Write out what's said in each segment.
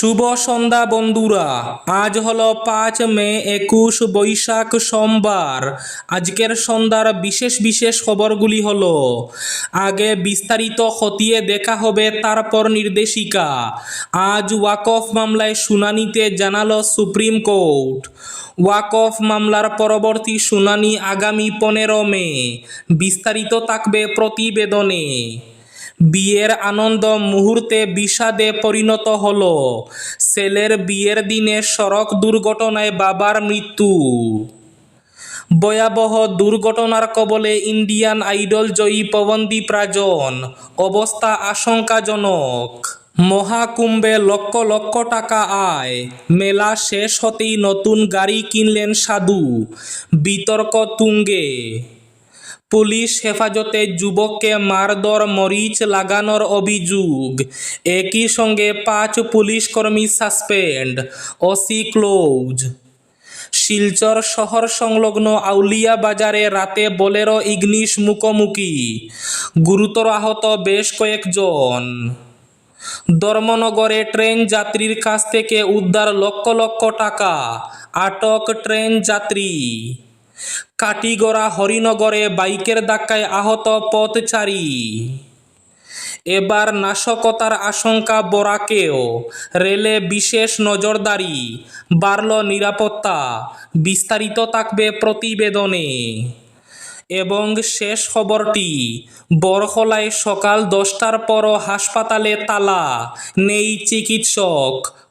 শুভ সন্ধ্যা, বন্ধুরা। আজ হলো পাঁচ মে, একুশ বৈশাখ সোমবার। আজকের সন্ধ্যার বিশেষ বিশেষ খবরগুলি হলো, আগে বিস্তারিত খতিয়ে দেখা হবে, তারপর নির্দেশিকা। আজ ওয়াকফ মামলায় শুনানিতে জানালো সুপ্রিম কোর্ট। ওয়াকফ মামলার পরবর্তী শুনানি আগামী পনেরো মে। বিস্তারিত থাকবে প্রতিবেদনে। বিয়ের আনন্দ মুহূর্তে বিষাদে পরিণত হল। ছেলের বিয়ের দিনে সড়ক দুর্ঘটনায় বাবার মৃত্যু। ভয়াবহ দুর্ঘটনার কবলে ইন্ডিয়ান আইডল জয়ী পবনদীপ রাজন অবস্থা আশঙ্কাজনক। মহাকুম্ভে লক্ষ লক্ষ টাকা আয়। মেলা শেষ হতেই নতুন গাড়ি কিনলেন সাধু। বিতর্ক তুঙ্গে। পুলিশ হেফাজতে যুবককে মারধর, মরিচ লাগানোর অভিযোগ। একই সঙ্গে পাঁচ পুলিশ কর্মী সাসপেন্ড। OC close. শিলচর শহর সংলগ্ন আউলিয়া বাজারে রাতে বোলেরো ইগনিশ মুখোমুখি। গুরুতর আহত বেশ কয়েকজন। ধর্মনগরে ট্রেন যাত্রীর কাছ থেকে উদ্ধার লক্ষ লক্ষ টাকা। আটক ট্রেন যাত্রী। কাটিগড়া হরিনগরে বাইকের ধাক্কায় আহত পথচারী। এবার নাশকতার আশঙ্কা বরাকেও রেলে বিশেষ নজরদারি, বাড়ল নিরাপত্তা, বিস্তারিত থাকবে প্রতিবেদনে। এবং শেষ খবরটি, বরখলায় সকাল দশটার পরও হাসপাতালে তালা, নেই চিকিৎসক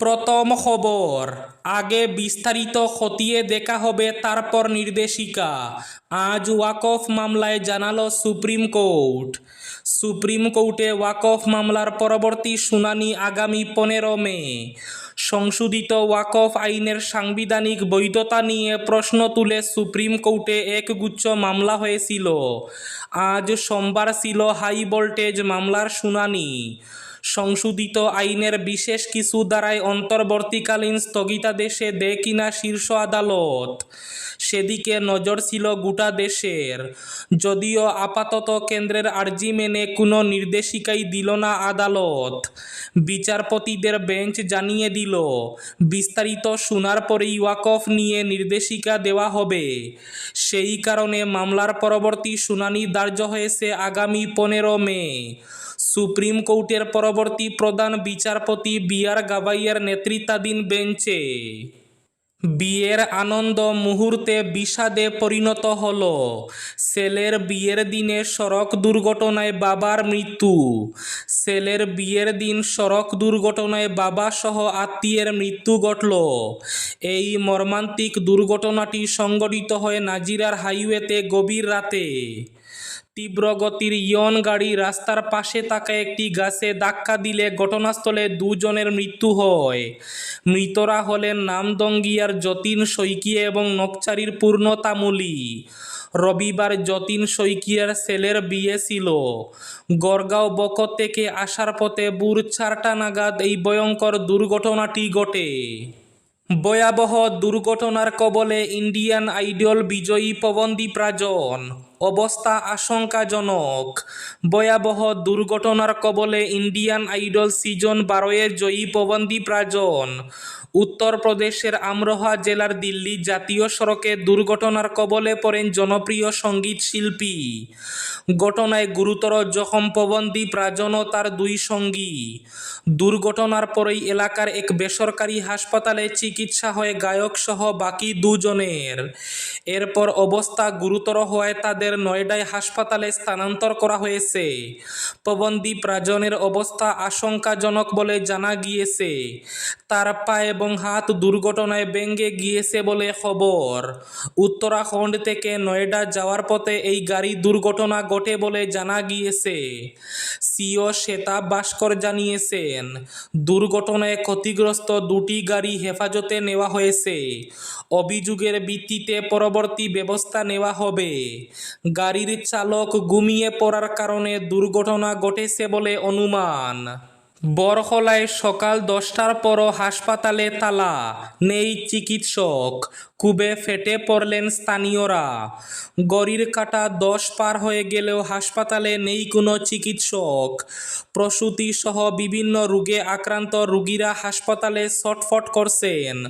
প্রথম খবর, আগে বিস্তারিত খতিয়ে দেখা হবে তারপর নির্দেশিকা। আজ ওয়াকফ মামলায় জানালো সুপ্রিম কোর্ট। সুপ্রিম কোর্টে ওয়াকফ মামলার পরবর্তী শুনানি আগামী পনেরো মে। সংশোধিত ওয়াকফ আইনের সাংবিধানিক বৈধতা নিয়ে প্রশ্ন তুলে সুপ্রিম কোর্টে একগুচ্ছ মামলা হয়েছিল। আজ সোমবার ছিল হাই ভোল্টেজ মামলার শুনানি। সংশোধিত আইনের বিশেষ কিছু দ্বারাই অন্তর্বর্তীকালীন স্থগিতাদেশে দেয় কিনা শীর্ষ আদালত। সেদিকে নজর ছিল গোটা দেশের। যদিও আপাতত কেন্দ্রের আর্জি মেনে কোনো নির্দেশিকাই দিল না আদালত। বিচারপতিদের বেঞ্চ জানিয়ে দিল, বিস্তারিত শোনার পরেই ওয়াকফ নিয়ে নির্দেশিকা দেওয়া হবে। সেই কারণে মামলার পরবর্তী শুনানি ধার্য হয়েছে আগামী পনেরো মে। সুপ্রিম কোর্টের পরবর্তী প্রধান বিচারপতি বি আর গাভাইয়ের নেতৃত্বাধীন বেঞ্চে। বিয়ের আনন্দ মুহূর্তে বিষাদে পরিণত হল। সেলের বিয়ের দিনে সড়ক দুর্ঘটনায় বাবার মৃত্যু। সেলের বিয়ের দিন সড়ক দুর্ঘটনায় বাবা সহ আত্মীয়ের মৃত্যু ঘটল। এই মর্মান্তিক দুর্ঘটনাটি সংঘটিত হয় নাজিরার হাইওয়েতে গভীর রাতে। তীব্র গতির ইয়ন গাড়ি রাস্তার পাশে থাকা একটি গাছে ধাক্কা দিলে ঘটনাস্থলে দুজনের মৃত্যু হয়। মৃতরা হলেন নামদঙ্গিয়ার যতীন শইকিয়া এবং নকচারির পূর্ণ তামুলি। রবিবার যতীন শইকিয়ার ছেলের বিয়ে ছিল। গড়গাঁও বকত থেকে আসার পথে বুর নাগাদ এই ভয়ঙ্কর দুর্ঘটনাটি ঘটে। ভয়াবহ দুর্ঘটনার কবলে ইন্ডিয়ান আইডল বিজয়ী পবনদীপ রাজন। অবস্থা আশঙ্কাজনক। ভয়াবহ দুর্ঘটনার কবলে ইন্ডিয়ান আইডল সিজন বারোয়ের জয়ী পবনদীপ রাজন। উত্তরপ্রদেশের আমরোহা জেলার দিল্লি জাতীয় সড়কে দুর্ঘটনার কবলে পড়েন জনপ্রিয় সংগীত শিল্পী। ঘটনায় গুরুতর জখম পবনদীপ রাজন ও তার দুই সঙ্গী। দুর্ঘটনার পরেই এলাকার এক বেসরকারি হাসপাতালে চিকিৎসা হয় গায়ক সহ বাকি দুজনের। এরপর অবস্থা গুরুতর হওয়ায় তাদের নয়ডায় হাসপাতালে স্থানান্তর করা হয়েছে। পবনদীপ রাজনের অবস্থা আশঙ্কাজনক বলে জানা গিয়েছে। তার পায়ে এবং হাত দুর্ঘটনায় ভেঙে গিয়েছে বলে খবর। উত্তরাখণ্ড থেকে নয়ডা যাওয়ার পথে এই গাড়ি দুর্ঘটনা ঘটে বলে জানা গিয়েছে। সিও শ্বেতা ভাস্কর জানিয়েছেন, দুর্ঘটনায় ক্ষতিগ্রস্ত দুটি গাড়ি হেফাজতে নেওয়া হয়েছে। অভিযোগের ভিত্তিতে পরবর্তী ব্যবস্থা নেওয়া হবে। গাড়ির চালক ঘুমিয়ে পড়ার কারণে দুর্ঘটনা ঘটেছে বলে অনুমান। বরখলায় সকাল দশটার পরও হাসপাতালে তালা। নেই চিকিৎসক। কুবে ফেটে পড়লেন স্থানীয়রা। গড়ির কাটা দশ পার হয়ে গেলেও হাসপাতালে নেই কোনো চিকিৎসক। প্রসূতি সহ বিভিন্ন রোগে আক্রান্ত রুগীরা হাসপাতালে ছটফট করছেন।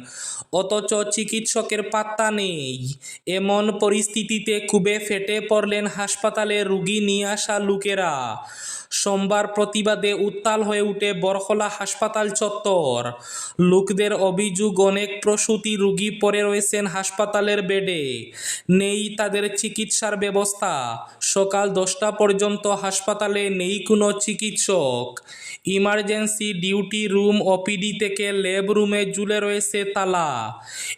অথচ চিকিৎসকের পাত্তা নেই। এমন পরিস্থিতিতে কুবে ফেটে পড়লেন হাসপাতালে রুগী নিয়ে আসা লোকেরা। সোমবার প্রতিবাদে উত্তাল হয়ে উঠে বরখলা হাসপাতাল চত্বর। লোকদের অভিযোগ, অনেক প্রসূতি রুগী পরে রয়েছেন হাসপাতালের বেডে। নেই তাদের চিকিৎসার ব্যবস্থা। সকাল দশটা পর্যন্ত হাসপাতালে নেই কোনো চিকিৎসক। ইমার্জেন্সি ডিউটি রুম ওপিডি থেকে ল্যাব রুমে ঝুলে রয়েছে তালা।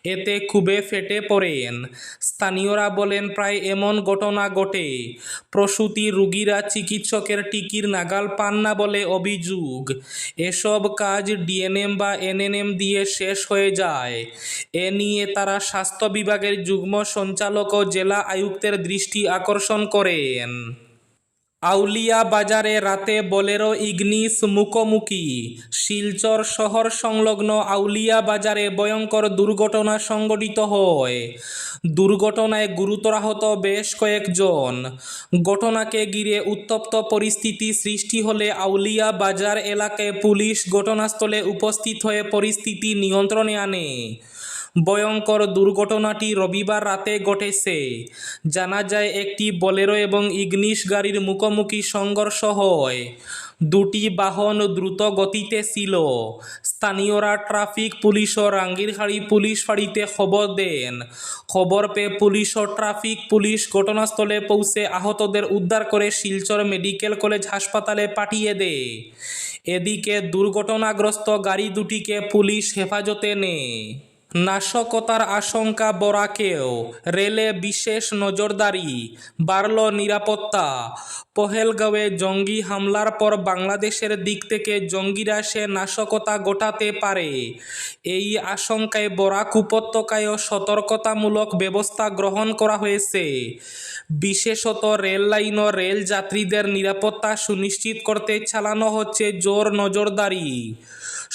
এতে খুবই ফেটে পড়েন। স্থানীয়রা বলেন, প্রায় এমন ঘটনা ঘটে। প্রসূতি রুগীরা চিকিৎসকের টিকির নাগাল পান না বলে অভিযোগ। এসব কাজ ডিএনএম বা এনএনএম দিয়ে শেষ হয়ে যায়। এ নিয়ে তারা স্বাস্থ্য বিভাগের যুগ্ম সঞ্চালক ও জেলা আয়ুক্তের দৃষ্টি আকর্ষণ করেন। আউলিয়া বাজারে রাতে বোলেরো ইগনিস মুখোমুখি। শিলচর শহর সংলগ্ন আউলিয়া বাজারে ভয়ঙ্কর দুর্ঘটনা সংঘটিত হয়। দুর্ঘটনায় গুরুতর আহত বেশ কয়েকজন। ঘটনাকে ঘিরে উত্তপ্ত পরিস্থিতি সৃষ্টি হলে আউলিয়া বাজার এলাকায় পুলিশ ঘটনাস্থলে উপস্থিত হয়ে পরিস্থিতি নিয়ন্ত্রণে আনে। ভয়ঙ্কর দুর্ঘটনাটি রবিবার রাতে ঘটেছে। জানা যায়, একটি বলেরো এবং ইগনিস গাড়ির মুখোমুখি সংঘর্ষ হয়। দুটি বাহন দ্রুত গতিতে ছিল। স্থানীয়রা ট্রাফিক পুলিশ ও রাঙ্গিরহাড়ি পুলিশ ফাঁড়িতে খবর দেন। খবর পেয়ে পুলিশ ও ট্রাফিক পুলিশ ঘটনাস্থলে পৌঁছে আহতদের উদ্ধার করে শিলচর মেডিকেল কলেজ হাসপাতালে পাঠিয়ে দেয়। এদিকে দুর্ঘটনাগ্রস্ত গাড়ি দুটিকে পুলিশ হেফাজতে নেয়। নাশকতার আশঙ্কা বরাকেও রেলে বিশেষ নজরদারি, বাড়ল নিরাপত্তা। পহেলগাঁওয়ে জঙ্গি হামলার পর বাংলাদেশের দিক থেকে জঙ্গিরা সে নাশকতা ঘটাতে পারে। এই আশঙ্কায় বরাক উপত্যকায়ও সতর্কতামূলক ব্যবস্থা গ্রহণ করা হয়েছে। বিশেষত রেল লাইন ও রেল যাত্রীদের নিরাপত্তা সুনিশ্চিত করতে চালানো হচ্ছে জোর নজরদারি।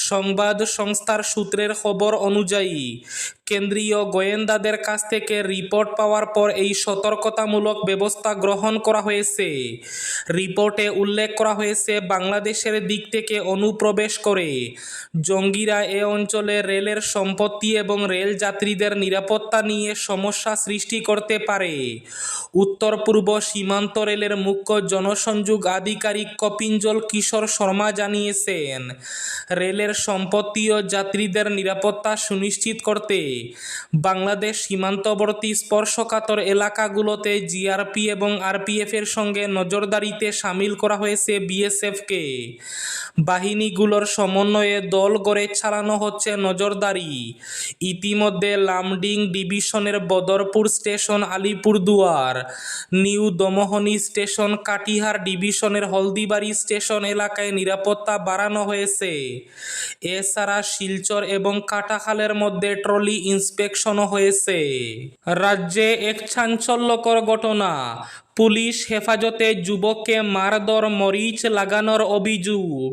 সংবাদ সংস্থার সূত্রের খবর অনুযায়ী কেন্দ্রীয় গোয়েন্দাদের কাছ থেকে রিপোর্ট পাওয়ার পর এই সতর্কতামূলক ব্যবস্থা গ্রহণ করা হয়েছে। রিপোর্টে উল্লেখ করা হয়েছে, বাংলাদেশের দিক থেকে অনুপ্রবেশ করে জঙ্গিরা এ অঞ্চলে রেলের সম্পত্তি এবং রেল যাত্রীদের নিরাপত্তা নিয়ে সমস্যা সৃষ্টি করতে পারে। উত্তর পূর্ব সীমান্ত রেলের মুখ্য জনসংযোগ আধিকারিক কপিঞ্জল কিশোর শর্মা জানিয়েছেন, রেলের সম্পত্তি ও যাত্রীদের নিরাপত্তা সুনিশ্চিত করতে বাংলাদেশ সীমান্তবর্তী স্পর্শকাতর এলাকাগুলোতে জিআরপি এবং আরপিএফের সঙ্গে নজরদারিতে সামিল করা হয়েছে বিএসএফকে বাহিনীগুলোর সমন্বয়ে দল গড়ে চালানো হচ্ছে নজরদারি। ইতিমধ্যে লামডিং ডিভিশনের Badarpur station Alipurduar, new Domohani station Katihar ডিভিশনের হলদিবাড়ি স্টেশন এলাকায় নিরাপত্তা বাড়ানো হয়েছে। এছাড়া শিলচর এবং কাটাখালের মধ্যে ট্রলি ইন্সপেকশনও হয়েছে। রাজ্যে এক চাঞ্চল্যকর ঘটনা। পুলিশ হেফাজতে যুবককে মারধর, মরিচ লাগানোর অভিযোগ।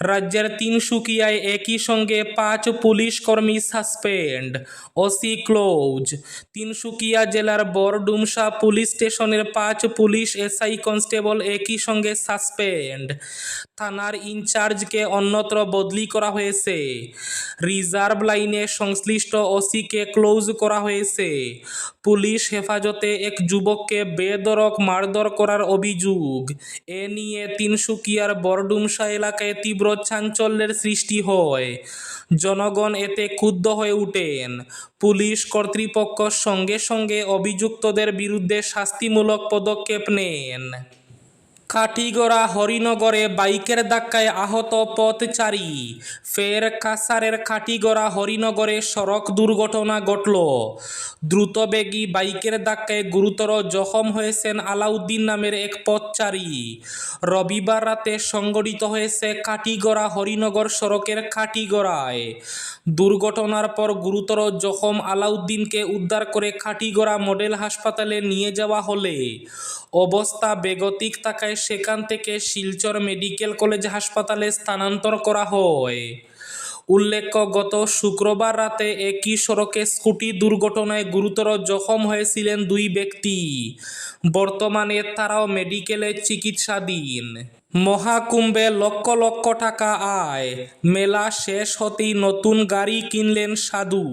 রাজ্যের তিনসুকিয়ায় একই সঙ্গে পাঁচ পুলিশ কর্মী সাসপেন্ড। OC close. তিনসুকিয়া জেলার বরডুমসা পুলিশ স্টেশনের পাঁচ পুলিশ এসআই কনস্টেবল একই সঙ্গে সাসপেন্ড। থানার ইনচার্জকে অন্যত্র বদলি করা হয়েছে। রিজার্ভ লাইনে সংশ্লিষ্ট ওসিকে ক্লোজ করা হয়েছে। পুলিশ হেফাজতে এক যুবককে বেদরক মারধর করার অভিযোগ। এ নিয়ে তিনসুকিয়ার বরডুমসা এলাকায় তীব্র চাঞ্চল্যের সৃষ্টি হয়। জনগণ এতে ক্ষুব্ধ হয়ে উঠেন। পুলিশ কর্তৃপক্ষ সঙ্গে সঙ্গে অভিযুক্তদের বিরুদ্ধে শাস্তিমূলক পদক্ষেপ নেন। কাঠিগড়া হরিনগরে বাইকের ধাক্কায় আহত পথচারী। ফের কাসারের কাঠিগড়া হরিনগরে সড়ক দুর্ঘটনা ঘটল। দ্রুতবেগী বাইকের ধাক্কায় গুরুতর জখম হয়েছেন আলাউদ্দিন নামের এক পথচারী। রবিবার রাতে সংগঠিত হয়েছে কাঠিগড়া হরিনগর সড়কের কাঠিগড়ায়। দুর্ঘটনার পর গুরুতর জখম আলাউদ্দিনকে উদ্ধার করে কাঠিগড়া মডেল হাসপাতালে নিয়ে যাওয়া হলে। অবস্থা বেগতিক থাকায় সেখান থেকে শিলচর মেডিকেল কলেজ হাসপাতালে স্থানান্তর করা হয়। উল্লেখ্য, গত শুক্রবার রাতে একই সড়কে স্কুটি দুর্ঘটনায় গুরুতর জখম হয়েছিলেন দুই ব্যক্তি। বর্তমানে তারাও মেডিকেলে চিকিৎসাধীন। মহাকুম্ভে লক্ষ লক্ষ টাকা আয়। মেলা শেষ হতেই নতুন গাড়ি কিনলেন সাধু।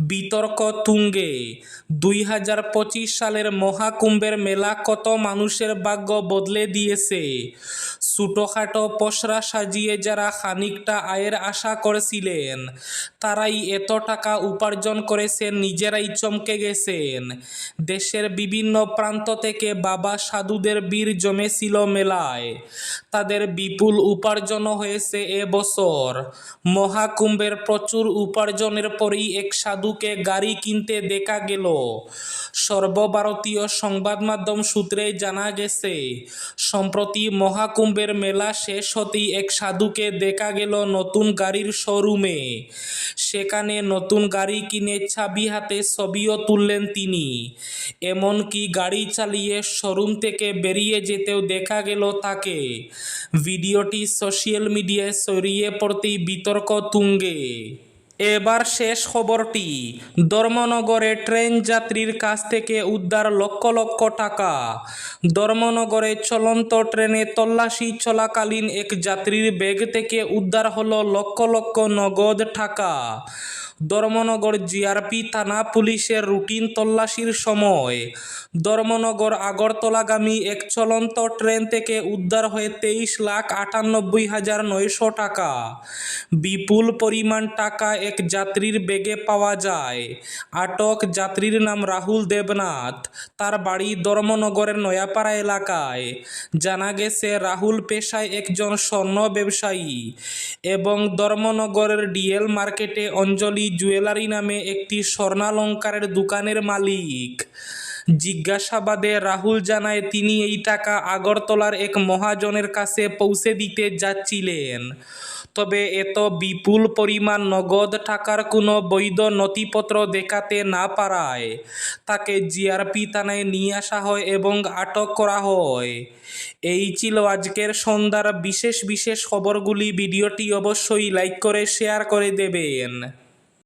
বিতর্ক তুঙ্গে। দুই হাজার পঁচিশ সালের মহাকুম্ভের মেলা কত মানুষের ভাগ্য বদলে দিয়েছে। ছোটোখাটো পসরা সাজিয়ে যারা খানিকটা আয়ের আশা করেছিলেন, তারাই এত টাকা উপার্জন করেছেন নিজেরাই চমকে গেছেন। দেশের বিভিন্ন প্রান্ত থেকে বাবা সাধুদের বীর জমেছিল মেলায়। তাদের বিপুল উপার্জনও হয়েছে এবছর। মহাকুম্ভের প্রচুর উপার্জনের পরেই এক সাধুকে গাড়ি কিনতে দেখা গেল। সর্বভারতীয় সংবাদ মাধ্যম সূত্রে জানা গেছে, সম্প্রতি মহাকুম্ভের মেলা শেষ হতেই এক সাধুকে দেখা গেল নতুন গাড়ির শোরুমে। সেখানে নতুন গাড়ি কিনে ছাবি হাতে ছবিও তুললেন তিনি। এমনকি গাড়ি চালিয়ে শোরুম থেকে বেরিয়ে যেতেও দেখা গেল তাকে। ভিডিওটি সোশ্যাল মিডিয়ায় ছড়িয়ে পড়তেই বিতর্ক তুঙ্গে। এবার শেষ খবরটি, ধর্মনগরে ট্রেন যাত্রীর কাছ থেকে উদ্ধার লক্ষ লক্ষ টাকা। ধর্মনগরে চলন্ত ট্রেনে তল্লাশি চলাকালীন এক যাত্রীর ব্যাগ থেকে উদ্ধার হলো লক্ষ লক্ষ নগদ টাকা। ধর্মনগর জিআরপি থানা পুলিশের রুটিন তল্লাশির সময়। ধর্মনগর আগরতলাগামী এক চলন্ত ট্রেন থেকে উদ্ধার হয়ে তেইশ লাখ আটানব্বই হাজার নয়শো টাকা। বিপুল পরিমাণ টাকা এক যাত্রীর বেগে পাওয়া যায়। আটক যাত্রীর নাম রাহুল দেবনাথ। তার বাড়ি ধর্মনগরের নয়াপাড়া এলাকায়। জানা গেছে, রাহুল পেশায় একজন স্বর্ণ ব্যবসায়ী এবং ধর্মনগরের ডিএল মার্কেটে অঞ্জলি জুয়েলারি নামে একটি স্বর্ণালঙ্কারের দোকানের মালিক। জিজ্ঞাসাবাদে রাহুল জানায়, তিনি এই টাকা আগরতলার এক মহাজনের কাছে পৌঁছে দিতে যাচ্ছিলেন। তবে এত বিপুল পরিমাণ নগদ টাকার কোনো বৈধ নথিপত্র দেখাতে না পারায় তাকে জিআরপি থানায় নিয়ে আসা হয় এবং আটক করা হয়। এই ছিল আজকের সন্ধ্যার বিশেষ বিশেষ খবরগুলি। ভিডিওটি অবশ্যই লাইক করে, শেয়ার করে দেবেন।